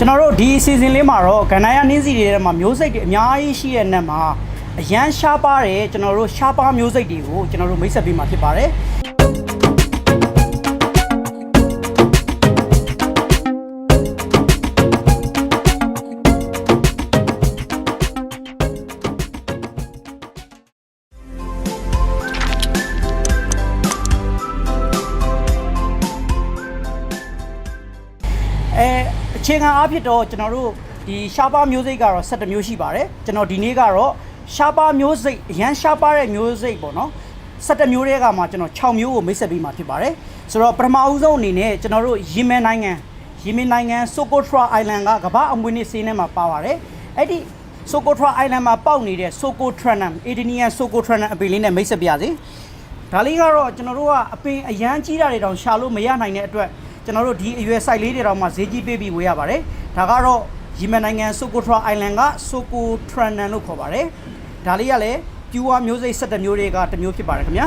ကျွန်တော်တို့ဒီ season လေးမှာတော့ကန္နာရနင်းစီတွေထဲမှာမျိုးစိတ်တွေအများကြီးရှိတဲ့ net မှာအရန်ရှားပါတဲ့ကျွန်တော်တို့ရှားပါမျိုးစိတ်တွေကိုကျွန်တော်တို့မိတ်ဆက်ပေးမှာဖြစ်ပါတယ် အဲအခြေခံအားဖြင့်တော့ကျွန်တော်တို့ဒီရှားပါမျိုးစိတ်ကတော့7မျိုးရှိပါတယ်ကျွန်တော်ဒီနေ့ကတော့ရှားပါမျိုးစိတ်အရန်ရှားပါတဲ့မျိုးစိတ်ပေါ့နော်7မျိုးတွေကမှကျွန်တော်6မျိုးကိုမိတ်ဆက်ပေးမှာဖြစ်ပါတယ်ဆိုတော့ပထမဦးဆုံးအနေနဲ့ကျွန်တော်တို့ယီမန်နိုင်ငံယီမန်နိုင်ငံဆိုကိုထရာအိုင်လန်ကကမ္ဘာအမွေအနှစ်စင်းထဲမှာပါပါတယ်အဲ့ဒီဆိုကိုထရာအိုင်လန်မှာပေါက်နေတဲ့ဆိုကိုထရနမ်အီဒနီယန်ဆိုကိုထရနမ်အပင်လေးနဲ့မိတ်ဆက်ပြရစီဒါလေးကတော့ကျွန်တော်တို့ကအပင်အရန်ကြီးတာတွေတောင်ရှာလို့မရနိုင်တဲ့အတွက် ကျွန်တော်တို့ဒီအရွယ် site လေးတွေတောင်မှဈေးကြီးပေးပြီးဝေးရပါတယ်ဒါကတော့ယီမန်နိုင်ငံဆိုကိုထရာအိုင်လန်ကဆိုကိုထရနန်လို့ခေါ်ပါတယ်ဒါလေးကလည်းပြူဝါမျိုးစိတ်17မျိုးတွေကတစ်မျိုးဖြစ်ပါတယ်ခင်ဗျာ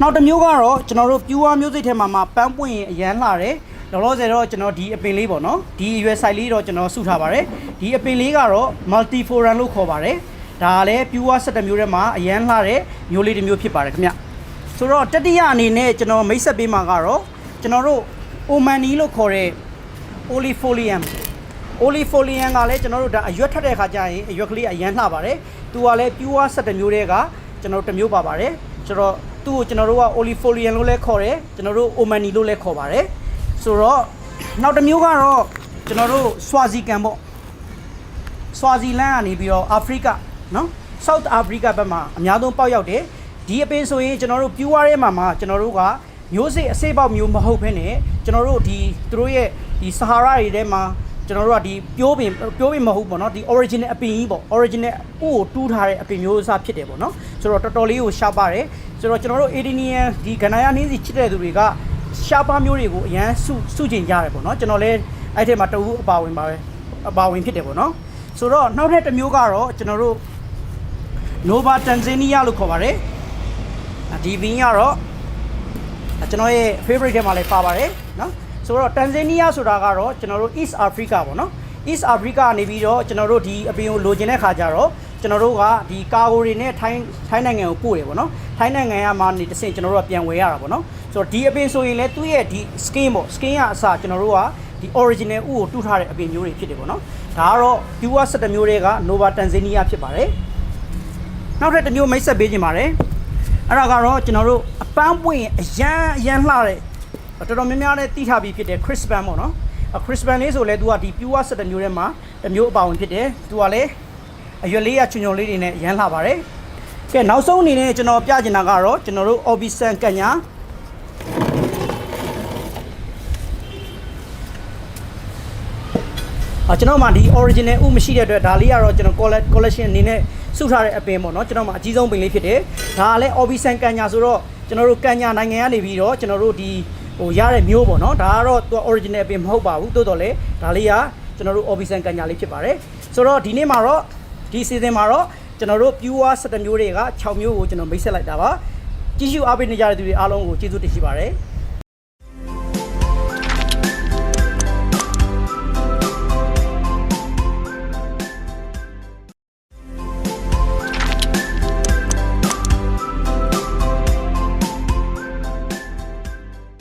နောက်တစ်မျိုးကတော့ကျွန်တော်တို့ပြူဝါမျိုးစိတ်ထဲမှာမှပန်းပွင့်ရင်အရန်လာတယ်လောလောဆယ်တော့ကျွန်တော်ဒီအပင်လေးပေါ့နော်ဒီအရွယ် site လေးတော့ကျွန်တော်စုထားပါတယ်ဒီအပင်လေးကတော့ multiforum လို့ခေါ်ပါတယ်ဒါကလည်းပြူဝါ17မျိုးထဲမှာအရန်လှတဲ့မျိုးလေးတစ်မျိုးဖြစ်ပါတယ်ခင်ဗျဆိုတော့တတိယအနေနဲ့ကျွန်တော်မိတ်ဆက်ပေးမှာကတော့ကျွန်တော်တို့ omani လို့ခေါ်တဲ့ olifolium olifolium ကလည်းကျွန်တော်တို့ဒါအရွက်ထက်တဲ့ခါကျရင်အရွက်ကလေးအရန်လှပါတယ်သူကလည်း pure 17မျိုးတွေကကျွန်တော်တို့တစ်မျိုးပါပါတယ်ဆိုတော့သူ့ကိုကျွန်တော်တို့က olifolium လို့လည်းခေါ်တယ်ကျွန်တော်တို့ omani လို့လည်းခေါ်ပါတယ်ဆိုတော့နောက်တစ်မျိုးကတော့ကျွန်တော်တို့ swazican ပေါ့ဆွာဇီလန်ကနေပြီးတော့အာဖရိကနော် South Africa ဘက်မှာအများဆုံးပေါက်ရောက်တယ်ဒီအပင်ဆိုရင်ကျွန်တော်တို့ပြူဝါရဲမှာမှာကျွန်တော်တို့က မျိုးစိတ်အစိတ်ပေါက်မျိုးမဟုတ်ဘဲနဲ့ကျွန်တော်တို့ဒီသူတို့ရဲ့ဒီဆဟာရာတွေထဲမှာကျွန်တော်တို့ကဒီပြိုးပင်ပြိုးပင်မဟုတ်ပေါ့နော်ဒီ original အပင်ကြီးပေါ့ original ဥကိုတူးထားတဲ့အပင်မျိုးအစားဖြစ်တယ်ပေါ့နော်ဆိုတော့တော်တော်လေးကိုရှားပါတယ်ဆိုတော့ကျွန်တော်တို့ Adenian ဒီကနာယာနင်းစီချစ်တဲ့သူတွေကရှားပါမျိုးတွေကိုအရန်စုစုကျင်ကြရတယ်ပေါ့နော်ကျွန်တော်လည်းအဲ့ထဲမှာတဝူအပါဝင်ပါပဲအပါဝင်ဖြစ်တယ်ပေါ့နော်ဆိုတော့နောက်ထပ်တစ်မျိုးကတော့ကျွန်တော်တို့ Nova Tanzania လို့ခေါ်ပါတယ်။ဒီဘင်းကတော့ ကျွန်တော်ရဲ့ favorite ထဲမှာလည်းပါပါတယ်နော်။ဆိုတော့ Tanzania ဆိုတာကတော့ကျွန်တော်တို့ East Africa ပေါ့နော်။ East Africa ကနေပြီးတော့ကျွန်တော်တို့ဒီအပင်ကိုလိုချင်တဲ့ခါကျတော့ကျွန်တော်တို့ကဒီကာဂိုတွေနဲ့ထိုင်းထိုင်းနိုင်ငံကိုပို့တယ်ပေါ့နော်။ထိုင်းနိုင်ငံကမှနေတစ်ဆင့်ကျွန်တော်တို့ကပြန်ဝယ်ရတာပေါ့နော်။ဆိုတော့ဒီအပင်ဆိုရင်လည်းသူ့ရဲ့ဒီ skin ပေါ့ skin ကအစကျွန်တော်တို့ကဒီ original ဥကိုတူးထားတဲ့အပင်မျိုးတွေဖြစ်တယ်ပေါ့နော်။ဒါကတော့ pure 17မျိုးတွေက Nova Tanzania ဖြစ်ပါတယ်။နောက်ထပ်တစ်မျိုးမိတ်ဆက်ပေးခြင်းပါတယ်။ အဲ့ဒါကတော့ကျွန်တော်တို့အပန်းပွင့်အရန်အရန်လှတဲ့တော်တော်များများနဲ့တိထားပြီးဖြစ်တဲ့ crispan ပေါ့နော်။အ crispan လေးဆိုလဲသူကဒီ pure 17မျိုးထဲမှာတစ်မျိုးအပါဝင်ဖြစ်တယ်။သူကလည်းအရွက်လေးရချွန်ချွန်လေးတွေနဲ့အရန်လှပါတယ်။ကဲနောက်ဆုံးအနေနဲ့ကျွန်တော်ပြချင်တာကတော့ကျွန်တော်တို့ Obisan ကညာ ကျွန်တော်မှဒီ original ဥမရှိတဲ့အတွက်ဒါလေးကတော့ကျွန်တော် collect collection အနေနဲ့စုထားတဲ့အပင်ပေါ့နော်ကျွန်တော်မှအကြီးဆုံးပင်လေးဖြစ်တယ်ဒါကလည်း Obisan ကညာဆိုတော့ကျွန်တော်တို့ကညာနိုင်ငံကနေပြီးတော့ကျွန်တော်တို့ဒီဟိုရတဲ့မျိုးပေါ့နော်ဒါကတော့သူက original ပင်မဟုတ်ပါဘူးတိုးတော်လည်းဒါလေးကကျွန်တော်တို့ Obisan ကညာလေးဖြစ်ပါတယ်ဆိုတော့ဒီနေ့မှာတော့ဒီ season မှာတော့ကျွန်တော်တို့ pure 17မျိုးတွေက6မျိုးကိုကျွန်တော်မိတ်ဆက်လိုက်တာပါကြည့်ရှုအားပေးနေကြတဲ့သူတွေအားလုံးကိုကျေးဇူးတင်ရှိပါတယ်